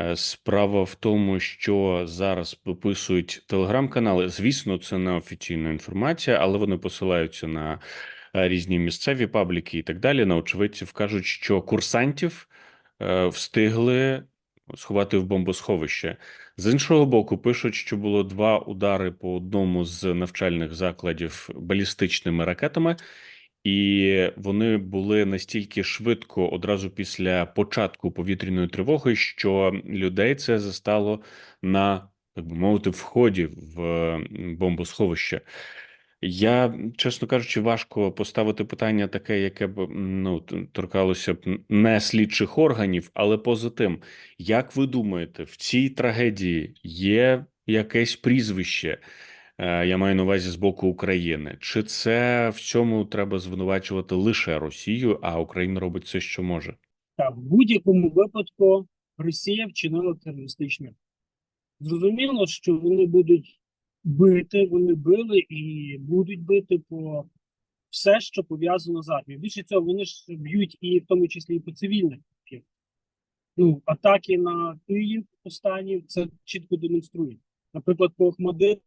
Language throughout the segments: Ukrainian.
Е, Справа в тому, що зараз виписують телеграм-канали. Звісно, це не офіційна інформація, але вони посилаються на е, різні місцеві пабліки і так далі. На очевидців кажуть, що курсантів е, встигли сховати в бомбосховище. З іншого боку, пишуть, що було два удари по одному з навчальних закладів балістичними ракетами. І вони були настільки швидко одразу після початку повітряної тривоги, що людей це застало на так би мовити вході в бомбосховище. Я, чесно кажучи, важко поставити питання таке, яке б ну торкалося б не слідчих органів, але поза тим, як ви думаєте, в цій трагедії є якесь прізвище? Е, Я маю на увазі з боку України. Чи це в цьому треба звинувачувати лише Росію, а Україна робить все, що може? Так, в будь-якому випадку Росія вчинила терористичний. акт. Зрозуміло, що вони будуть бити, вони били і будуть бити по все, що пов'язано з армією. Більше цього, вони ж б'ють і в тому числі і по цивільних. Ну, атаки на Київ останні це чітко демонструють. Наприклад, по Охмадиту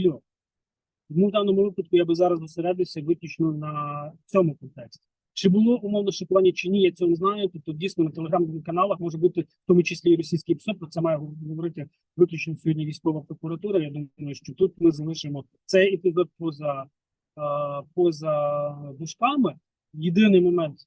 ж. Тому в даному випадку я би зараз зосередився виключно на цьому контексті. Чи було умовно шикування чи ні, я цього не знаю. Тобто дійсно на телеграм-каналах може бути в тому числі і російський ПСО. Про це має говорити виключно сьогодні військова прокуратура. Я думаю, що тут ми залишимо цей епізод поза, е, поза дужками. Єдиний момент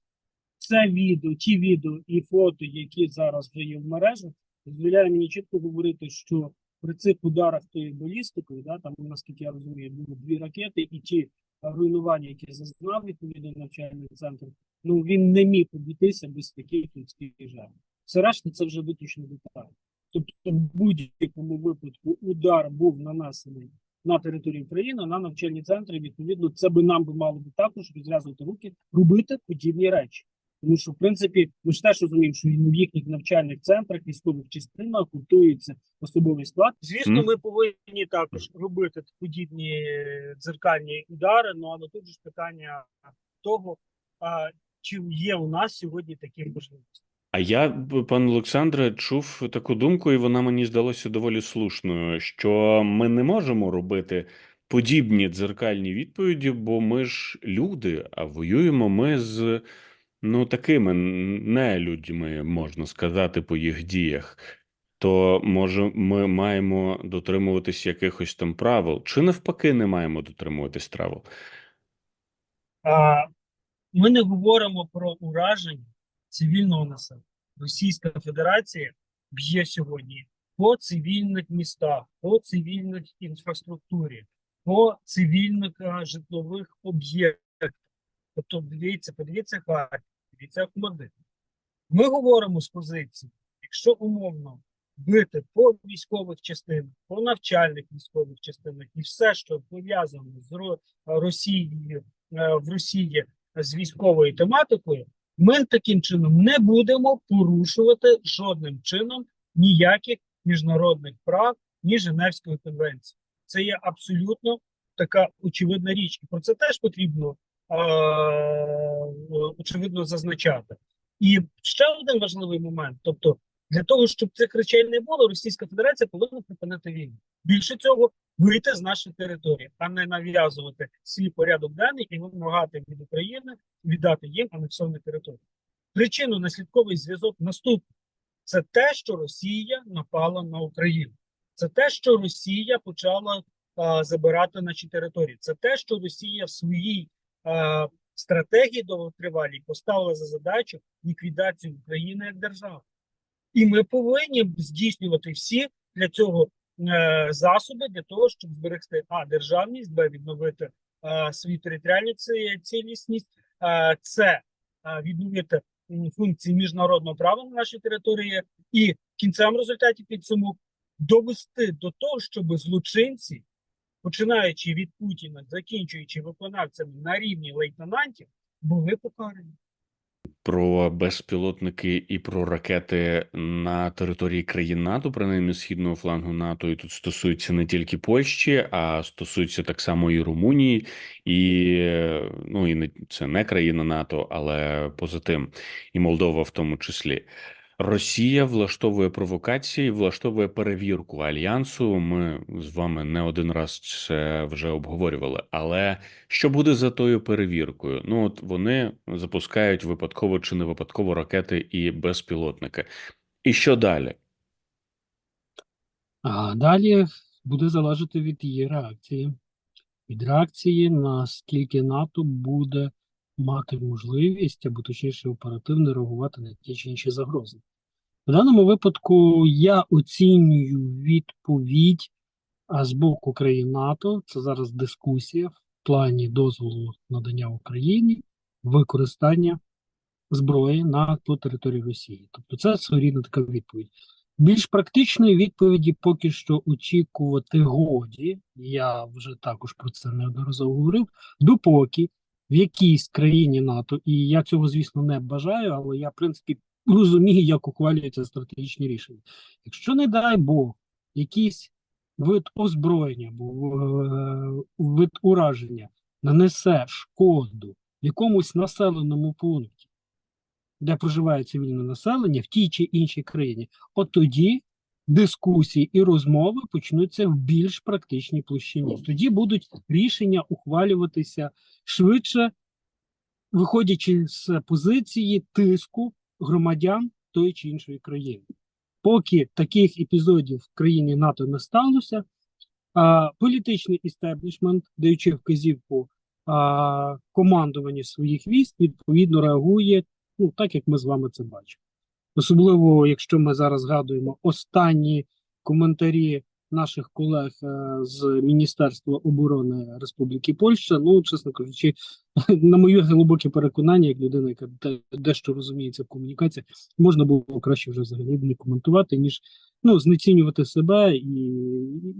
це відео, ті відео і фото, які зараз вже є в мережах, дозволяє мені чітко говорити, що при цих ударах тією балістикою, да, там, наскільки я розумію, було дві ракети, і ті руйнування, які зазнав відповідно навчальний центр, ну він не міг обійтися без таких людських жертв. Все решта це вже виключно деталі. Тобто, в будь-якому випадку удар був нанесений на території України, на навчальні центри. Відповідно, це би нам би мало би також розв'язувати руки, робити подібні речі. Тому що, в принципі, ми ж теж розуміємо, що в їхніх навчальних центрах, військових частинах готується особовий склад. Звісно, Мгм. ми повинні також робити подібні дзеркальні удари. Ну але тут ж питання того, а, чи є у нас сьогодні такі можливості. А я, б, пане Олександре, чув таку думку, і вона мені здалася доволі слушною, що ми не можемо робити подібні дзеркальні відповіді, бо ми ж люди, а воюємо ми з ну такими не людьми, можна сказати, по їх діях. То може ми маємо дотримуватись якихось там правил, чи навпаки не маємо дотримуватись правил? А, Ми не говоримо про ураження цивільного населення. Російська Федерація б'є сьогодні по цивільних містах, по цивільних інфраструктурі, по цивільних житлових об'єктах. Тобто, дивіться, подивіться Харків, дивіться Ахмадит. Ми говоримо з позиції, якщо умовно бити по військових частинах, по навчальних військових частинах і все, що пов'язано з Росією е, в Росії з військовою тематикою, ми таким чином не будемо порушувати жодним чином ніяких міжнародних прав ні Женевської конвенції. Це є абсолютно така очевидна річ, і про це теж потрібно очевидно зазначати. І ще один важливий момент: тобто, для того, щоб цих речей не було, Російська Федерація повинна припинити війну. Більше цього, вийти з нашої території, а не нав'язувати свій порядок денний і вимагати від України віддати їм анексовані території. Причинно-наслідковий зв'язок наступний: це те, що Росія напала на Україну, це те, що Росія почала а, забирати наші території, це те, що Росія в своїй стратегії довготривалій поставила за задачу ліквідацію України як держави. І ми повинні здійснювати всі для цього е, засоби для того, щоб зберегти а державність, б відновити свою територіальну ці- цілісність, е, відновити функції міжнародного права на нашій території, і в кінцевому результаті підсумок довести до того, щоб злочинці, починаючи від Путіна, закінчуючи виконавцями на рівні лейтенантів, були покарані. про безпілотники і про ракети на території країн НАТО, принаймні східного флангу НАТО, і тут стосується не тільки Польщі, а стосується так само і Румунії, і ну і не це не країна НАТО, але поза тим, і Молдова в тому числі. Росія влаштовує провокації, влаштовує перевірку альянсу. Ми з вами не один раз це вже обговорювали. Але що буде за тою перевіркою? Ну от вони запускають випадково чи не випадково ракети і безпілотники. І що далі? А далі буде залежати від її реакції. Від реакції, наскільки НАТО буде мати можливість, або точніше оперативно реагувати на ті чи інші загрози. В даному випадку я оцінюю відповідь з боку країн НАТО. Це зараз дискусія в плані дозволу надання Україні використання зброї на по території Росії. Тобто це своєрідна така відповідь. Більш практичної відповіді поки що очікувати годі. Я вже також про це неодноразово говорив. Допоки в якійсь країні НАТО, і я цього, звісно, не бажаю, але я, в принципі, розумію, як ухвалюються стратегічні рішення. Якщо, не дай Бог, якийсь вид озброєння або е, вид ураження нанесе шкоду якомусь населеному пункті, де проживає цивільне населення в тій чи іншій країні, от тоді дискусії і розмови почнуться в більш практичній площині. Тоді будуть рішення ухвалюватися швидше, виходячи з позиції тиску громадян тої чи іншої країни. Поки таких епізодів в країні НАТО не сталося, а, політичний істеблішмент, даючи вказівку а, командуванню своїх військ, відповідно реагує ну, так, як ми з вами це бачимо. Особливо, якщо ми зараз згадуємо останні коментарі наших колег е, з Міністерства оборони Республіки Польща, ну, чесно кажучи, на моє глибоке переконання, як людина, яка де- дещо розуміється в комунікаціях, можна було краще вже взагалі не коментувати, ніж ну, знецінювати себе і,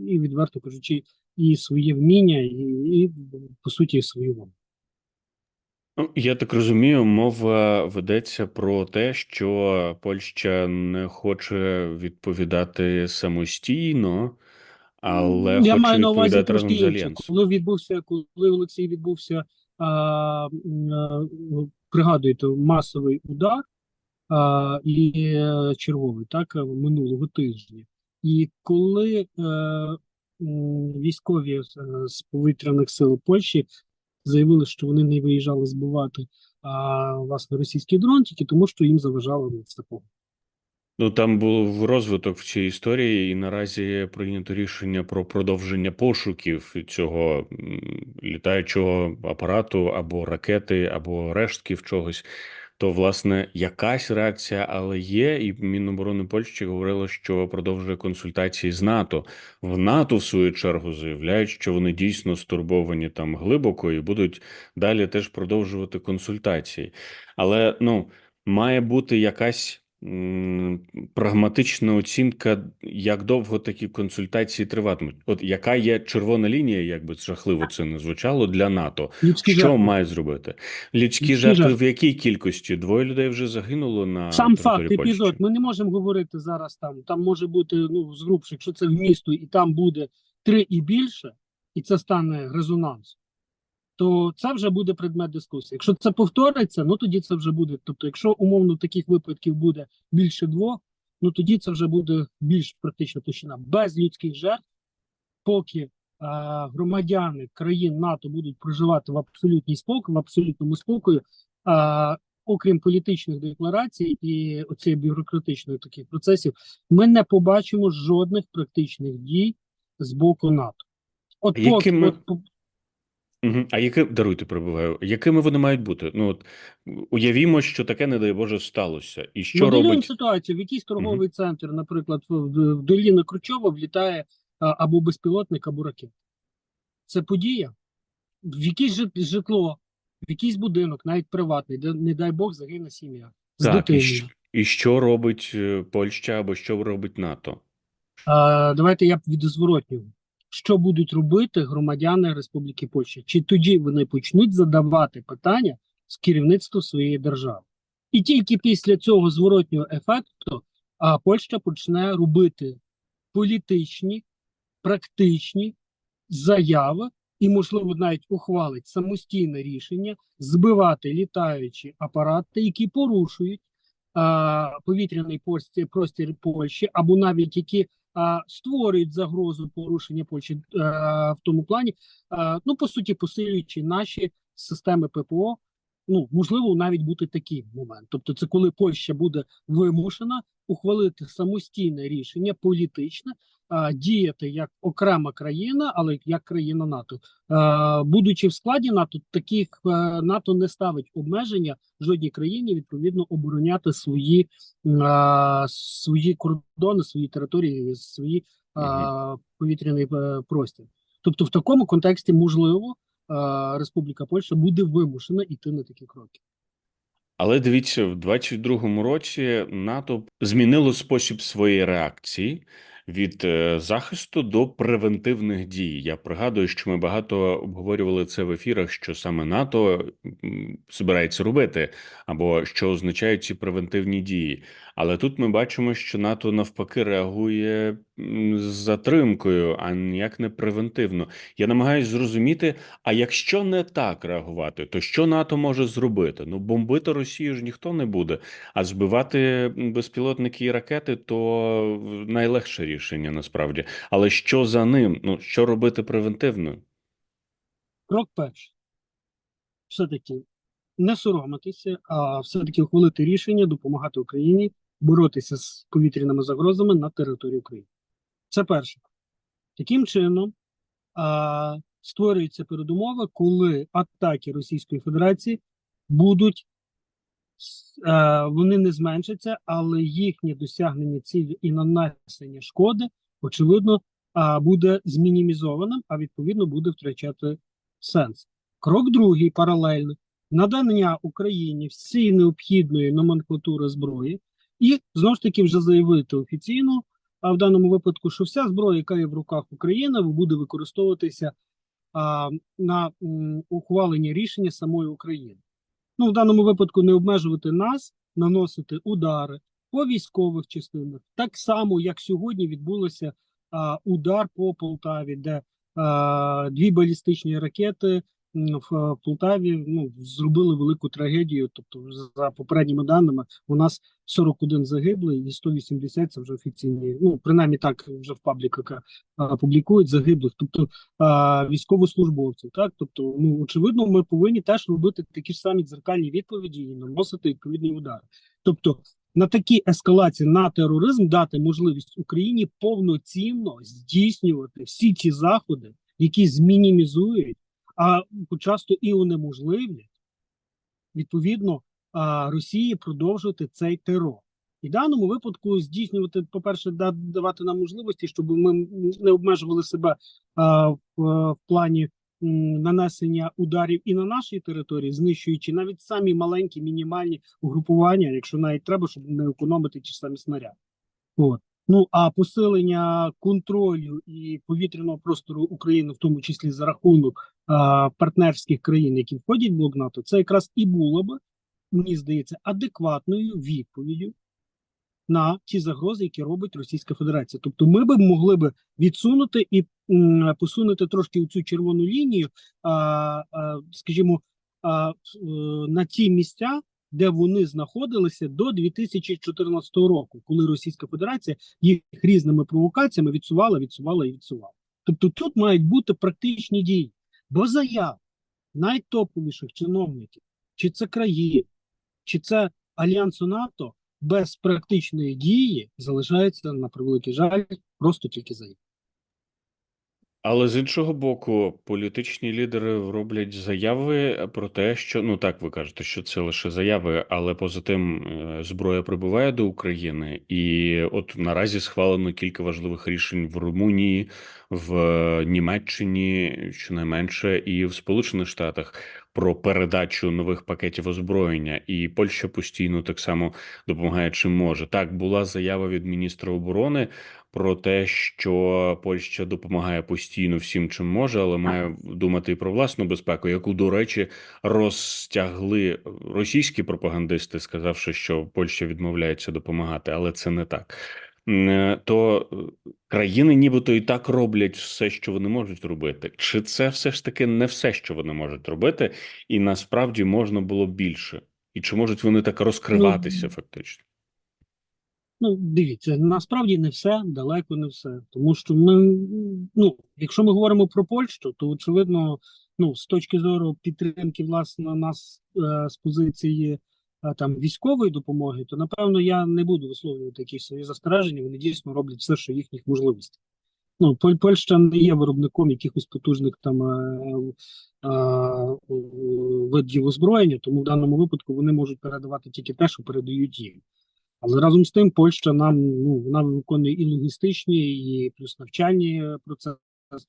і відверто кажучи, і своє вміння, і, і по суті свою владу. Ну, я так розумію, мова ведеться про те, що Польща не хоче відповідати самостійно, але я хоче маю на увазі відповідати трошки разом з інше. альянсом. Коли відбувся, коли Олексій відбувся, а, м, а, пригадуєте, масовий удар а, і е, черговий, так, е, минулого тижня. І коли е, м, військові з, е, з повітряних сил Польщі заявили, що вони не виїжджали збивати а, власне російський дрон, тільки тому, що їм заважало це. Ну, там був розвиток в цій історії, і наразі прийнято рішення про продовження пошуків цього літаючого апарату або ракети, або рештків чогось. То, власне, якась реакція, але є, і Міноборони Польщі говорило, що продовжує консультації з НАТО. В НАТО, в свою чергу, заявляють, що вони дійсно стурбовані там глибоко і будуть далі теж продовжувати консультації. Але ну, має бути якась прагматична оцінка, як довго такі консультації триватимуть. От яка є червона лінія, як би жахливо це не звучало для НАТО. Людські Що жертви. має зробити? Людські, Людські жертви жертви. в якій кількості? Двоє людей вже загинуло на Сам факт, Польщі. епізод. Ми не можемо говорити зараз там. Там може бути ну згрубше, якщо це в місто, і там буде три і більше, і це стане резонансом, то це вже буде предмет дискусії. Якщо це повториться, ну тоді це вже буде. Тобто, якщо умовно таких випадків буде більше двох, ну тоді це вже буде більш практична площина. Без людських жертв, поки е, громадяни країн НАТО будуть проживати в абсолютній спокій, в абсолютному спокої. Е, окрім політичних декларацій і оцієї бюрократичної таких процесів, ми не побачимо жодних практичних дій з боку НАТО. От, поки, Якими- от Угу. А яке даруйте, перебуваю, якими вони мають бути? Ну от уявімо, що таке, не дай Боже, сталося, і що моделюємо робить ситуацію, в якийсь торговий центр, наприклад, в, доліна Кручова влітає а, або безпілотник, або ракета. Це подія. В якесь житло, в якийсь будинок, навіть приватний, де, не дай Бог, загине сім'я з так, і, дитиною. і що робить е, Польща або що робить НАТО? А, давайте я від зворотнього. Що будуть робити громадяни Республіки Польща? Чи тоді вони почнуть задавати питання з керівництва своєї держави? І тільки після цього зворотнього ефекту а, Польща почне робити політичні, практичні заяви і, можливо, навіть ухвалить самостійне рішення збивати літаючі апарати, які порушують а, повітряний простір, простір Польщі, або навіть які створюють загрозу порушення Польщі а, в тому плані, а, ну по суті, посилюючи наші системи ППО. Ну, можливо, навіть бути такий момент. Тобто, це коли Польща буде вимушена ухвалити самостійне рішення політичне, діяти як окрема країна, але як країна НАТО. Будучи в складі НАТО, таких е, НАТО не ставить обмеження жодній країні відповідно обороняти свої, свої кордони, свої території, свої повітряний е, простір. Тобто, в такому контексті можливо. Республіка Польща буде вимушена йти на такі кроки. Але дивіться, в 22-му році НАТО змінило спосіб своєї реакції від е, захисту до превентивних дій. Я пригадую, що ми багато обговорювали це в ефірах, що саме НАТО збирається робити, або що означають ці превентивні дії. Але тут ми бачимо, що НАТО навпаки реагує з затримкою, а ніяк не превентивно. Я намагаюся зрозуміти, а якщо не так реагувати, то що НАТО може зробити? Ну, бомбити Росію ж ніхто не буде, а збивати безпілотники і ракети то найлегше рішення насправді. Але що за ним? Ну що робити превентивно? Крок перший. Все-таки не соромитися, а все-таки ухвалити рішення допомагати Україні боротися з повітряними загрозами на території України. Це перше. Таким чином а, створюється передумова, коли атаки Російської Федерації будуть вони не зменшаться, але їхнє досягнення цілі і нанесення шкоди, очевидно, буде змінімізованим, а відповідно буде втрачати сенс. Крок другий паралельно надання Україні всієї необхідної номенклатури зброї, і знову ж таки вже заявити офіційно, а в даному випадку, що вся зброя, яка є в руках України, буде використовуватися а, на м, ухвалення рішення самої України. Ну, в даному випадку не обмежувати нас, наносити удари по військових частинах, так само, як сьогодні відбулося а, удар по Полтаві, де а, дві балістичні ракети в е, Полтаві ну, зробили велику трагедію. Тобто, за попередніми даними, у нас 41 загиблий і 180 це вже офіційні. Ну, принаймні так вже в пабліках а, публікують загиблих, тобто а, військовослужбовців. Так, тобто, ну очевидно, ми повинні теж робити такі ж самі дзеркальні відповіді і наносити відповідні удари. Тобто, на такі ескалації на тероризм дати можливість Україні повноцінно здійснювати всі ці заходи, які змінімізують, а часто і унеможливлять відповідно Росії продовжувати цей терор. І в даному випадку здійснювати, по-перше, давати нам можливості, щоб ми не обмежували себе в, плані нанесення ударів і на нашій території, знищуючи навіть самі маленькі мінімальні угрупування, якщо навіть треба, щоб не економити ті самі снаряди. От. Ну а посилення контролю і повітряного простору України, в тому числі за рахунок партнерських країн, які входять в блок НАТО, це якраз і було б, мені здається, адекватною відповіддю на ті загрози, які робить Російська Федерація. Тобто, ми б могли би відсунути і посунути трошки у цю червону лінію, скажімо, е, на ті місця, де вони знаходилися до 2014 року, коли Російська Федерація їх різними провокаціями відсувала, відсувала і відсувала. Тобто тут мають бути практичні дії, бо заяв найтоповіших чиновників, чи це країн, чи це альянсу НАТО без практичної дії залишається на превеликий жаль просто тільки заяв. Але з іншого боку, політичні лідери роблять заяви про те, що ну так ви кажете, що це лише заяви, але поза тим е, зброя прибуває до України, і от наразі схвалено кілька важливих рішень в Румунії, в Німеччині, щонайменше, і в Сполучених Штатах про передачу нових пакетів озброєння, і Польща постійно так само допомагає чим може. Так була заява від міністра оборони про те, що Польща допомагає постійно всім, чим може, але має думати і про власну безпеку, яку, до речі, розтягли російські пропагандисти, сказавши, що Польща відмовляється допомагати, але це не так. Е, То е, країни, нібито і так роблять все, що вони можуть робити. Чи це все ж таки не все, що вони можуть робити, і насправді можна було більше? І чи можуть вони так розкриватися, Ну, фактично? Ну, дивіться, насправді не все, далеко не все. Тому що ми, ну, якщо ми говоримо про Польщу, то очевидно, ну, з точки зору підтримки власне нас е, з позиції там військової допомоги, то напевно я не буду висловлювати якісь свої застереження. Вони дійсно роблять все, що їхніх можливостей. Ну, Польща не є виробником якихось потужних там е, е, е, видів озброєння, тому в даному випадку вони можуть передавати тільки те, що передають їм. Але разом з тим, Польща нам ну вона виконує і логістичні, і плюс навчальні е, процеси.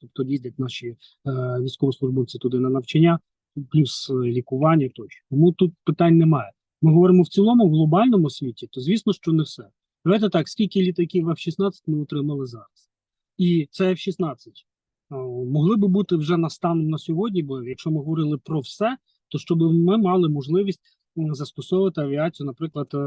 Тобто їздять наші е, військовослужбовці туди на навчання, плюс е, лікування тощо. Тому тут питань немає. Ми говоримо в цілому в глобальному світі, то звісно, що не все. Давайте так, скільки літаків F-16 ми отримали зараз, і це F-16 могли би бути вже на станом на сьогодні, бо якщо ми говорили про все, то щоб ми мали можливість застосовувати авіацію, наприклад, е,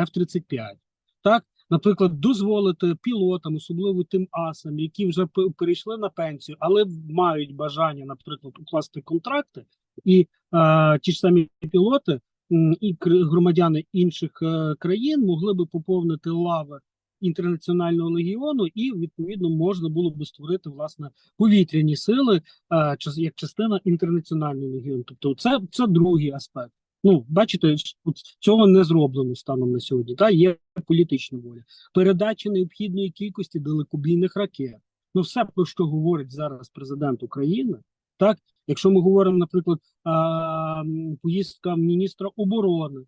F-35. Так, наприклад, дозволити пілотам, особливо тим асам, які вже перейшли на пенсію, але мають бажання, наприклад, укласти контракти, і е, ті ж самі пілоти і громадяни інших е, країн могли би поповнити лави інтернаціонального легіону, і відповідно можна було би створити власне повітряні сили е, як частина інтернаціонального легіону. Тобто, це, це другий аспект. Ну, бачите, цього не зроблено станом на сьогодні. Та є політична воля, передача необхідної кількості далекобійних ракет. Ну, все про що говорить зараз президент України, так якщо ми говоримо, наприклад, поїздка міністра оборони.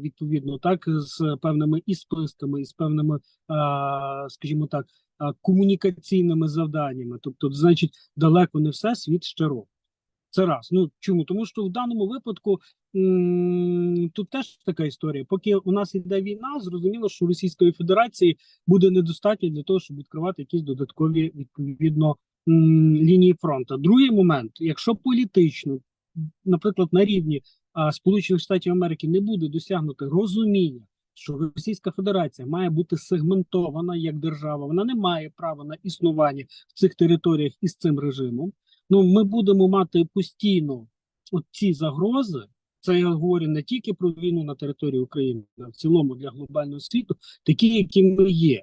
Відповідно, так з певними і списками, і з певними, скажімо так, комунікаційними завданнями. Тобто, значить, далеко не все світ ще робить. Це раз. Ну чому? Тому що в даному випадку тут теж така історія. Поки у нас йде війна, зрозуміло, що Російської Федерації буде недостатньо для того, щоб відкривати якісь додаткові відповідно лінії фронту. Другий момент, якщо політично, наприклад, на рівні Сполучених Штатів Америки не буде досягнути розуміння. Що Російська Федерація має бути сегментована як держава, вона не має права на існування в цих територіях із цим режимом ну ми будемо мати постійно от ці загрози. Це я говорю не тільки про війну на території України, а в цілому для глобального світу, такі, які ми є.